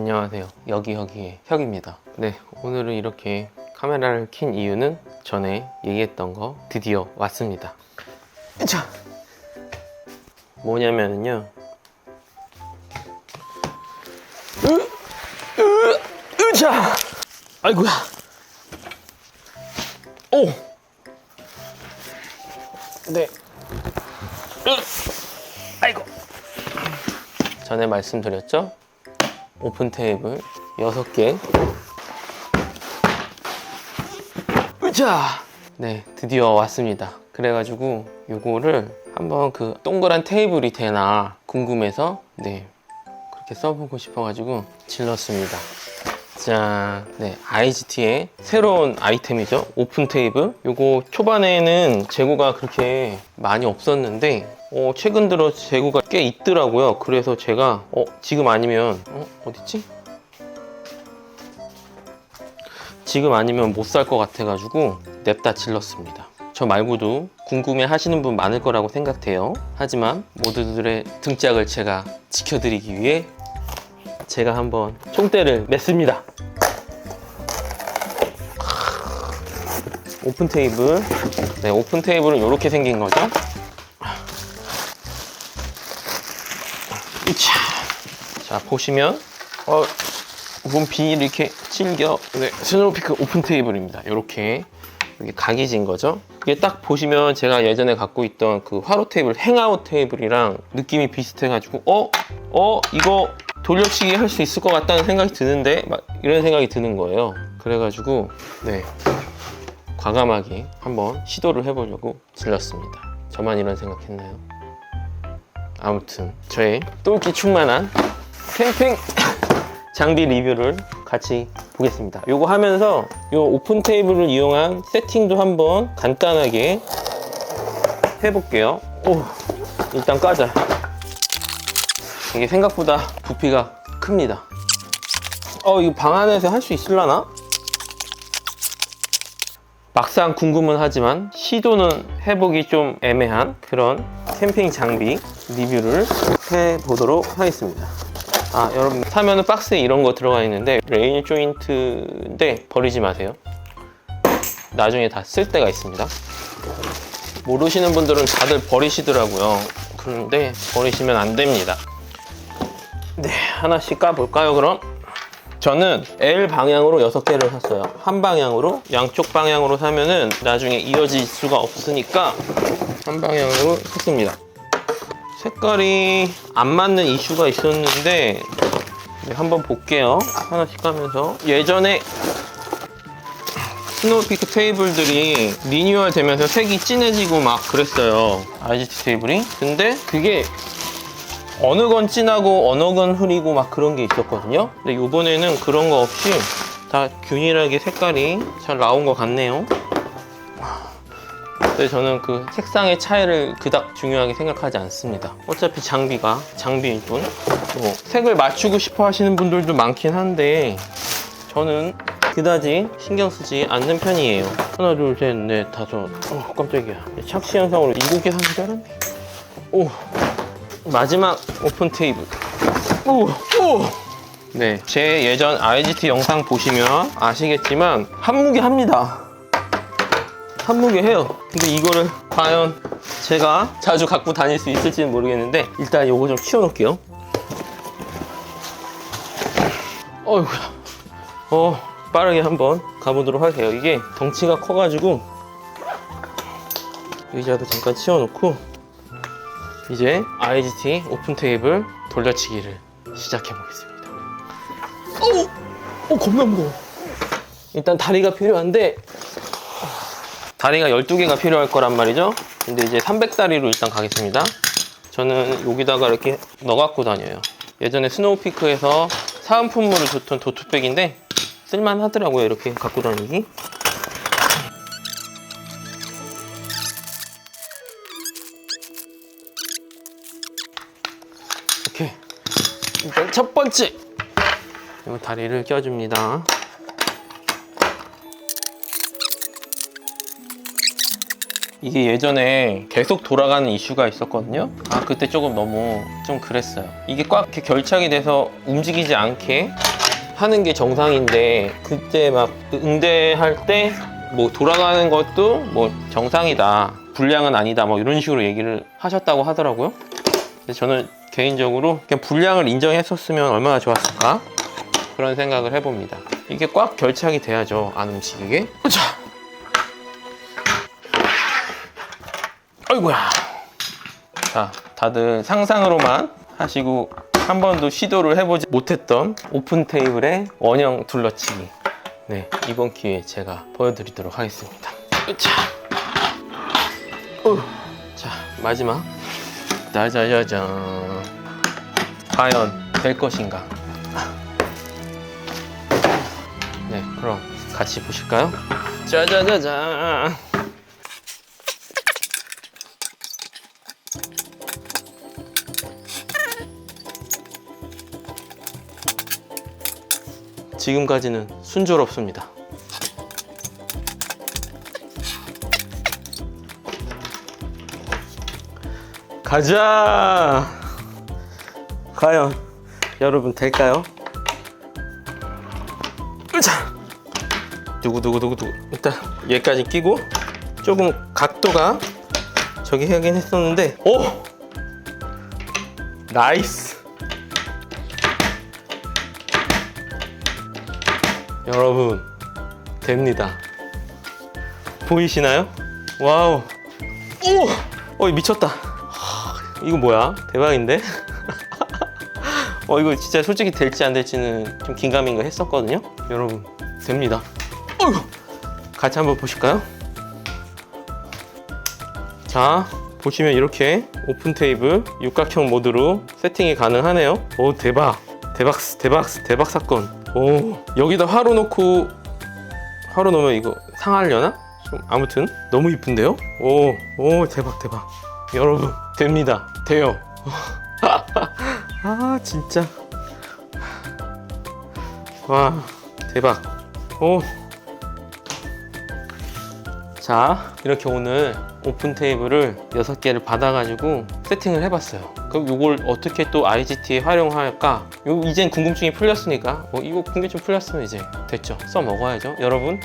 안녕하세요. 여기 여기의 혁입니다. 네, 오늘은 이렇게 카메라를 킨 이유는 전에 얘기했던 거 드디어 왔습니다. 자, 뭐냐면요. 으자! 아이고야. 오! 네. 으, 아이고. 전에 말씀드렸죠? 오픈 테이블 6개. 으자! 네, 드디어 왔습니다. 그래가지고 요거를 한번 그 동그란 테이블이 되나 궁금해서 네, 그렇게 써보고 싶어가지고 질렀습니다. 자, 네, IGT의 새로운 아이템이죠. 오픈 테이블. 요거 초반에는 재고가 그렇게 많이 없었는데, 어, 최근 들어 재고가 꽤 있더라고요. 그래서 제가, 어, 지금 아니면, 어, 어딨지? 지금 아니면 못 살 것 같아가지고 냅다 질렀습니다. 저 말고도 궁금해 하시는 분 많을 거라고 생각돼요. 하지만 모두들의 등짝을 제가 지켜드리기 위해 제가 한번 총대를 맸습니다. 오픈 테이블. 네, 오픈 테이블은 이렇게 생긴 거죠. 이차. 자, 보시면, 어, 몸 비닐 이렇게 질겨. 네, 스노우피크 오픈 테이블입니다. 이렇게. 이게 각이 진 거죠. 이게 딱 보시면 제가 예전에 갖고 있던 그 화로 테이블, 행아웃 테이블이랑 느낌이 비슷해가지고, 어? 어? 이거 돌려치기 할 수 있을 것 같다는 생각이 드는데, 막 이런 생각이 드는 거예요. 그래가지고, 네. 과감하게 한번 시도를 해보려고 질렀습니다. 저만 이런 생각했나요? 아무튼 저의 똘끼 충만한 캠핑 장비 리뷰를 같이 보겠습니다. 요거 하면서 요 오픈 테이블을 이용한 세팅도 한번 간단하게 해볼게요. 오, 일단 까자. 이게 생각보다 부피가 큽니다. 어, 이거 방 안에서 할 수 있을라나? 막상 궁금은 하지만 시도는 해보기 좀 애매한 그런 캠핑 장비 리뷰를 해보도록 하겠습니다. 아 여러분 사면은 박스에 이런 거 들어가 있는데 레일 조인트인데 버리지 마세요. 나중에 다 쓸 때가 있습니다. 모르시는 분들은 다들 버리시더라고요. 그런데 버리시면 안 됩니다. 네 하나씩 까볼까요 그럼? 저는 L 방향으로 6개를 샀어요. 한 방향으로, 양쪽 방향으로 사면은 나중에 이어질 수가 없으니까 한 방향으로 샀습니다. 색깔이 안 맞는 이슈가 있었는데 네, 한번 볼게요. 하나씩 까면서 예전에 스노우피크 테이블들이 리뉴얼 되면서 색이 진해지고 막 그랬어요. IGT 테이블이. 근데 그게 어느 건 진하고 어느 건 흐리고 막 그런 게 있었거든요. 근데 이번에는 그런 거 없이 다 균일하게 색깔이 잘 나온 것 같네요. 근데 저는 그 색상의 차이를 그닥 중요하게 생각하지 않습니다. 어차피 장비가 장비일 뿐. 뭐 색을 맞추고 싶어 하시는 분들도 많긴 한데 저는 그다지 신경 쓰지 않는 편이에요. 하나, 둘, 셋, 넷, 다섯. 어, 깜짝이야. 착시 현상으로 일곱 개 사는 줄 알았네. 오. 마지막 오픈 테이블. 오, 오. 네, 제 예전 IGT 영상 보시면 아시겠지만 한 무게 합니다. 한 무게 해요. 근데 이거를 과연 제가 자주 갖고 다닐 수 있을지는 모르겠는데 일단 요거 좀 치워놓을게요. 어이구야. 어, 빠르게 한번 가보도록 할게요. 이게 덩치가 커가지고 의자도 잠깐 치워놓고 이제 IGT 오픈 테이블 돌려치기를 시작해 보겠습니다. 오! 오, 겁나 무거워. 일단 다리가 필요한데 다리가 12개가 필요할 거란 말이죠. 근데 이제 300다리로 일단 가겠습니다. 저는 여기다가 이렇게 넣어 갖고 다녀요. 예전에 스노우피크에서 사은품으로 줬던 도트백인데 쓸만 하더라고요. 이렇게 갖고 다니기. 일단 첫 번째 이 다리를 껴줍니다. 이게 예전에 계속 돌아가는 이슈가 있었거든요. 아 그때 조금 너무 좀 그랬어요. 이게 꽉 이렇게 결착이 돼서 움직이지 않게 하는 게 정상인데 그때 막 응대할 때 뭐 돌아가는 것도 뭐 정상이다 불량은 아니다 뭐 이런 식으로 얘기를 하셨다고 하더라고요 그래서 저는 개인적으로 그냥 불량을 인정했었으면 얼마나 좋았을까? 그런 생각을 해봅니다. 이게 꽉 결착이 돼야죠 안 움직이게. 자. 아이고야. 자 다들 상상으로만 하시고 한 번도 시도를 해보지 못했던 오픈 테이블의 원형 둘러치기. 네 이번 기회에 제가 보여드리도록 하겠습니다. 자, 어, 자 마지막. 짜자자잔 과연 될 것인가 네 그럼 같이 보실까요 짜자자잔 지금까지는 순조롭습니다. 가자! 과연 여러분 될까요? 으자! 두구두구두구두구 일단 얘까지 끼고 조금 각도가 저기 하긴 했었는데 오! 나이스! 여러분 됩니다 보이시나요? 와우 오! 어 미쳤다 하, 이거 뭐야 대박인데 어 이거 진짜 솔직히 될지 안 될지는 좀 긴가민가 했었거든요. 여러분 됩니다. 어휴. 같이 한번 보실까요? 자 보시면 이렇게 오픈 테이블 육각형 모드로 세팅이 가능하네요. 오 대박. 대박 대박 대박 사건. 오 여기다 화로 놓고 화로 놓으면 이거 상하려나? 좀 아무튼 너무 이쁜데요? 오, 오 대박 대박. 여러분 됩니다. 돼요 아 진짜. 와 대박. 오. 자 이렇게 오늘 오픈 테이블을 6개를 받아가지고 세팅을 해봤어요. 그럼 이걸 어떻게 또 IGT에 활용할까? 요 이젠 궁금증이 풀렸으니까. 뭐 이거 궁금증 풀렸으면 이제 됐죠. 써 먹어야죠. 여러분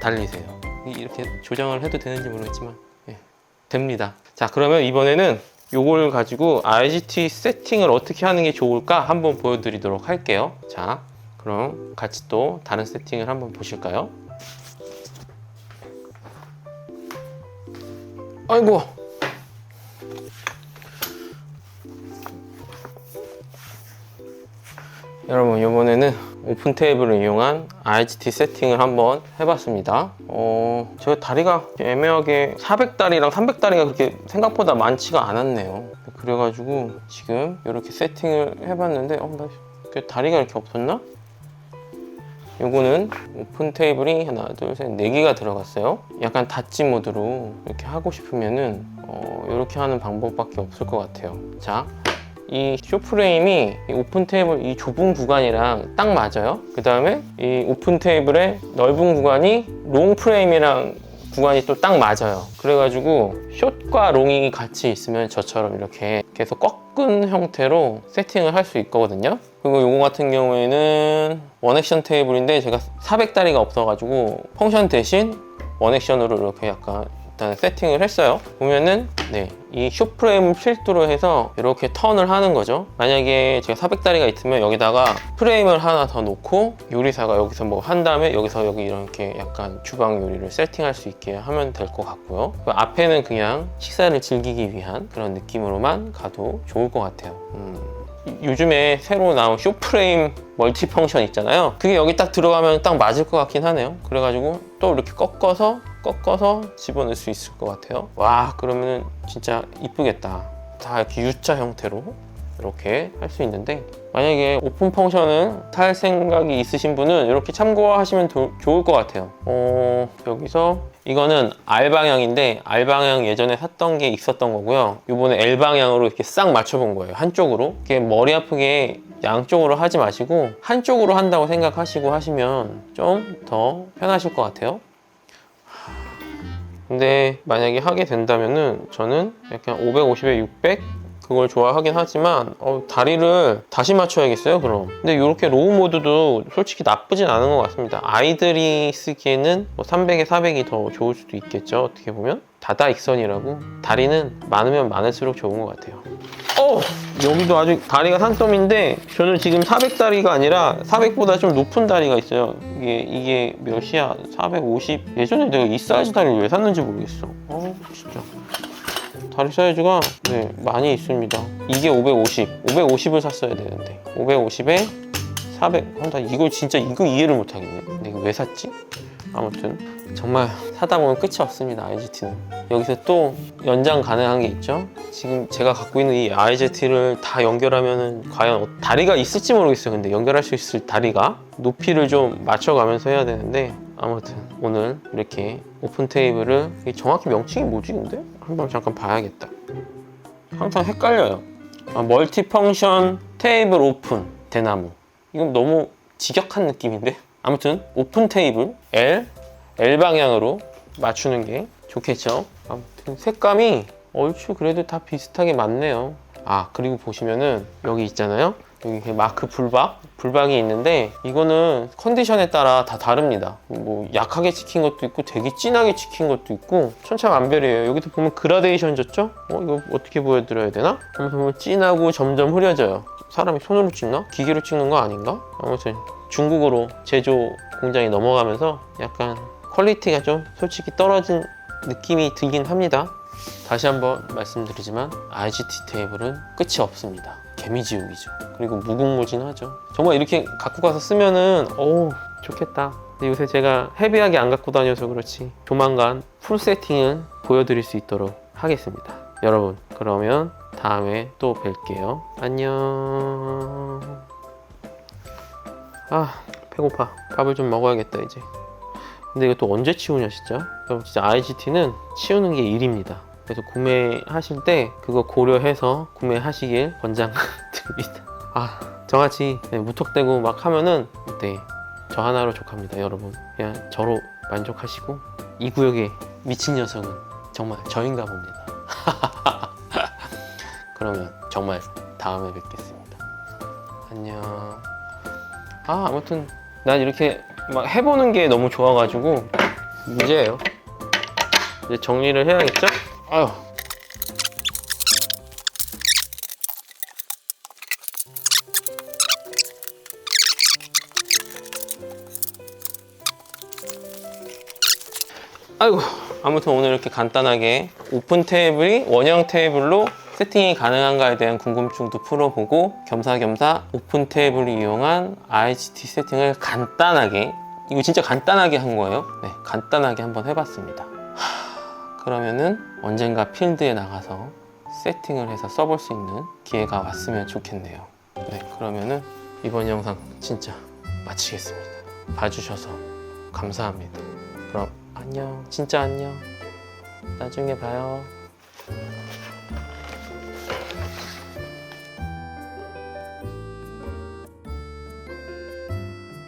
달리세요. 이- 이렇게 조정을 해도 되는지 모르겠지만 예, 됩니다. 자 그러면 이번에는 요걸 가지고 IGT 세팅을 어떻게 하는 게 좋을까 한번 보여드리도록 할게요. 자 그럼 같이 또 다른 세팅을 한번 보실까요? 아이고. 여러분 이번에는 오픈 테이블을 이용한 IGT 세팅을 한번 해봤습니다. 어, 제가 다리가 애매하게 400다리랑 300다리가 그렇게 생각보다 많지가 않았네요. 그래가지고 지금 이렇게 세팅을 해봤는데 어, 나 다리가 이렇게 없었나? 요거는 오픈 테이블이 하나 둘셋네 개가 들어갔어요. 약간 닫지 모드로 이렇게 하고 싶으면은 어, 이렇게 하는 방법밖에 없을 것 같아요. 자 이 쇼프레임이 이 오픈 테이블 이 좁은 구간이랑 딱 맞아요. 그 다음에 이 오픈 테이블의 넓은 구간이 롱 프레임이랑 구간이 또 딱 맞아요. 그래가지고 숏과 롱이 같이 있으면 저처럼 이렇게 계속 꺾은 형태로 세팅을 할 수 있거든요. 그리고 이거 같은 경우에는 원액션 테이블인데 제가 400다리가 없어가지고 펑션 대신 원액션으로 이렇게 약간 일단 세팅을 했어요. 보면은 네, 이 쇼프레임 필두로 해서 이렇게 턴을 하는 거죠. 만약에 제가 400다리가 있으면 여기다가 프레임을 하나 더 놓고 요리사가 여기서 뭐 한 다음에 여기서 여기 이렇게 약간 주방 요리를 세팅할 수 있게 하면 될 것 같고요. 그 앞에는 그냥 식사를 즐기기 위한 그런 느낌으로만 가도 좋을 것 같아요. 음. 요즘에 새로 나온 쇼프레임 멀티 펑션 있잖아요. 그게 여기 딱 들어가면 딱 맞을 것 같긴 하네요. 그래가지고 또 이렇게 꺾어서 꺾어서 집어넣을 수 있을 것 같아요. 와 그러면은 진짜 이쁘겠다. 다 이렇게 U자 형태로 이렇게 할 수 있는데 만약에 오픈 펑션은 탈 생각이 있으신 분은 이렇게 참고하시면 도- 좋을 것 같아요. 어, 여기서 이거는 R 방향인데 R 방향 예전에 샀던 게 있었던 거고요. 이번에 L 방향으로 이렇게 싹 맞춰본 거예요. 한쪽으로. 이게 머리 아프게 양쪽으로 하지 마시고 한쪽으로 한다고 생각하시고 하시면 좀 더 편하실 것 같아요. 근데 만약에 하게 된다면은 저는 약간 550에 600 그걸 좋아하긴 하지만 어, 다리를 다시 맞춰야겠어요 그럼. 근데 이렇게 로우 모드도 솔직히 나쁘진 않은 것 같습니다. 아이들이 쓰기에는 뭐 300에 400이 더 좋을 수도 있겠죠 어떻게 보면? 다다익선이라고. 다리는 많으면 많을수록 좋은 것 같아요 어! 여기도 아주 다리가 산더미인데 저는 지금 400다리가 아니라 400보다 좀 높은 다리가 있어요 이게 이게 몇이야 450 예전에 내가 이 사이즈 다리를 왜 샀는지 모르겠어 어 진짜 다리 사이즈가 네, 많이 있습니다. 이게 550, 550을 샀어야 되는데 550에 400. 아, 나 이걸 진짜 이거 이해를 못 하겠네. 내가 왜 샀지? 아무튼 정말 사다 보면 끝이 없습니다. IGT는 여기서 또 연장 가능한 게 있죠. 지금 제가 갖고 있는 이 IGT를 다 연결하면은 과연 어- 다리가 있을지 모르겠어요. 근데 연결할 수 있을 다리가 높이를 좀 맞춰가면서 해야 되는데 아무튼 오늘 이렇게 오픈 테이블을 정확히 명칭이 뭐지 근데? 한번 잠깐 봐야겠다. 항상 헷갈려요. 아, 멀티펑션 테이블 오픈 대나무. 이건 너무 직역한 느낌인데? 아무튼 오픈 테이블 L L 방향으로 맞추는 게 좋겠죠. 아무튼 색감이 얼추 그래도 다 비슷하게 맞네요. 아 그리고 보시면은 여기 있잖아요. 이렇게 마크 불박 불박이 있는데 이거는 컨디션에 따라 다 다릅니다. 뭐 약하게 찍힌 것도 있고 되게 진하게 찍힌 것도 있고 천차만별이에요. 여기도 보면 그라데이션 졌죠? 어 이거 어떻게 보여드려야 되나? 보면 진하고 점점 흐려져요. 사람이 손으로 찍나? 기계로 찍는 거 아닌가? 아무튼 중국으로 제조 공장이 넘어가면서 약간 퀄리티가 좀 솔직히 떨어진 느낌이 들긴 합니다. 다시 한번 말씀드리지만 IGT 테이블은 끝이 없습니다. 개미지옥이죠. 그리고 무궁무진하죠. 정말 이렇게 갖고 가서 쓰면은 오 좋겠다. 근데 요새 제가 헤비하게 안 갖고 다녀서 그렇지 조만간 풀 세팅은 보여드릴 수 있도록 하겠습니다. 여러분 그러면 다음에 또 뵐게요. 안녕. 아 배고파. 밥을 좀 먹어야겠다 이제. 근데 이거 또 언제 치우냐 진짜? 여러분 진짜 IGT는 치우는 게 일입니다. 그래서 구매하실 때 그거 고려해서 구매하시길 권장드립니다. 아 저같이 네, 무턱대고 막 하면은 네, 저 하나로 족합니다 여러분. 그냥 저로 만족하시고 이 구역의 미친 녀석은 정말 저인가 봅니다. 그러면 정말 다음에 뵙겠습니다. 안녕. 아 아무튼 난 이렇게 막 해보는 게 너무 좋아가지고 문제예요. 이제 정리를 해야겠죠? 아유. 아이고 아무튼 오늘 이렇게 간단하게 오픈 테이블이 원형 테이블로 세팅이 가능한가에 대한 궁금증도 풀어보고 겸사겸사 오픈 테이블을 이용한 IGT 세팅을 간단하게 이거 진짜 간단하게 한 거예요 네 간단하게 한번 해봤습니다 하, 그러면은 언젠가 필드에 나가서 세팅을 해서 써볼 수 있는 기회가 왔으면 좋겠네요. 네 그러면은 이번 영상 진짜 마치겠습니다. 봐주셔서 감사합니다. 그럼 안녕. 진짜 안녕. 나중에 봐요